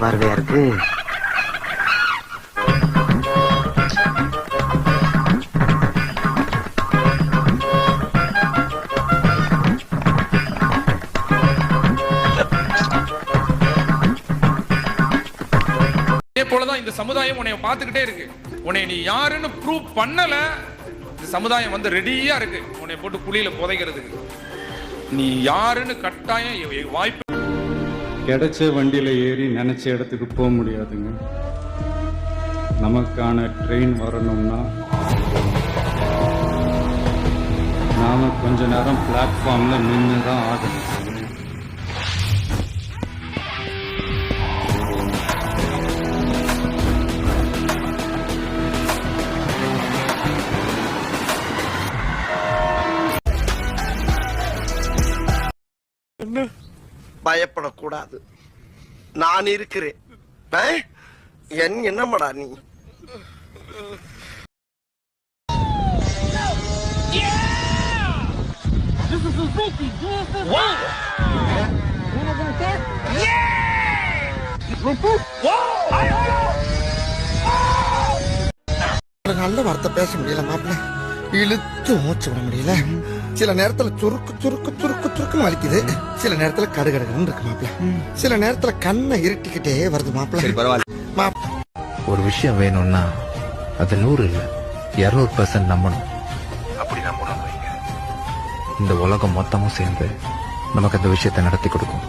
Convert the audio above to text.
பார்வையா இருக்கு. இதே போலதான் இந்த சமுதாயம் உன்னை பார்த்துக்கிட்டே இருக்கு. உன்னை நீ யாருன்னு ப்ரூவ் பண்ணல. இந்த சமுதாயம் வந்து ரெடியா இருக்கு. உன்னை போட்டு குழியில புதைக்கிறதுக்கு. நீ யாருன்னு கட்டாயம் வாய்ப்பு கிடைச்ச வண்டியில் ஏறி நினச்ச இடத்துக்கு போக முடியாதுங்க. நமக்கான ட்ரெயின் வரணும்னா நாம கொஞ்ச நேரம் பிளாட்ஃபார்மில் நின்று தான் ஆகணும் பயப்படக்கூடாது. நான் இருக்கிறேன். ஆ? என் என்னமடா நீ? ஒரு நல்ல வார்த்தை பேச முடியல மாப்பிள்ள. இழுத்து மூச்சு விட முடியல. சில நேரத்துல சுருக்கு சுருக்கு சுருக்கு சுருக்குன்னு வலிக்குது. சில நேரத்துல கடுகடுன்னு இருக்கு மாப்பிள்ள சில நேரத்துல கண்ணை இருட்டிக்கிட்டே வருது மாப்பிள்ள மாப் ஒரு விஷயம் வேணும்னா அது நூறு இல்ல இருநூறு பர்சன்ட் நம்பணும். அப்படி நம்பணும் இந்த உலகம் மொத்தமும் சேர்ந்து நமக்கு அந்த விஷயத்தை நடத்தி கொடுக்கும்.